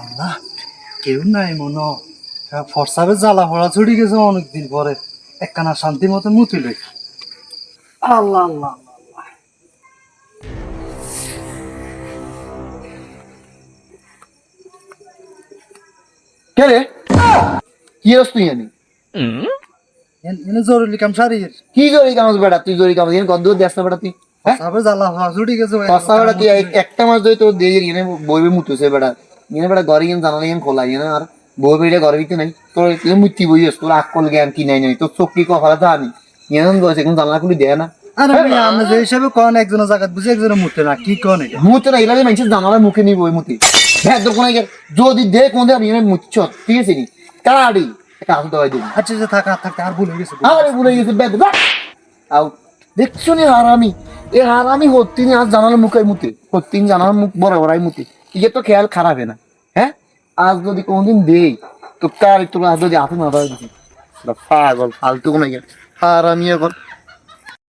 আল্লাহ কেউ নাই মনো। ফরসাবে জ্বালা ফড়া ছুটি গেছে অনেকদিন পরে। একখানা শান্তি মতো মুতিল আল্লাহ আল্লাহ আল্লাহ। কে রে? কি হস তুই জানি এন- এনে জরুরি কাম সারির কি বেটা? তুই জরি কামস এখানে কত দূর দেশ না বেটা তুই? হ্যাঁ? জ্বালা ফড়া গেছে। একটা মাস ধরে তোর দিয়ে বইবে মুতুছে বেটা। এখানে জানালে এখানে খোলা এখানে আর বই বেড়ে ঘরে ভিতরে নাই তোর তুই মুতি বই আস তোর আকল জ্ঞান কি নাই নাই তোর চোখ কি কখলা জানি এখানে বসে এখন জানলা খুলি দেয় না আরে ভাই আপনি যে হিসাবে কন একজনের জায়গাত বুঝে একজনের মুতে না কি কন এটা মুতে না এলাকায় মানুষের জানালার মুখে নিব ওই মুতি ভেদ কোন যদি দে কোন দে এখানে মুচ্ছ ঠিক আছে নি কাড়ি একটা হাত দেওয়াই দিবি আচ্ছা যে থাকা থাকতে আর ভুলে গেছে আরে ভুলে গেছে বেদ আও দেখছ নি হারামি এ হারামি হত্তি নি আজ জানালে মুখে মুতে হত্তি নি মুখ বড় বড়াই মুতে ইয়ে তো খেয়াল খারাপ না। হ্যাঁ? আজ যদি কোনদিন দেই, তো কাল তোর আজ যদি আসে মাথা দিছি পাগল, ফালতু কোনো হারামি এখন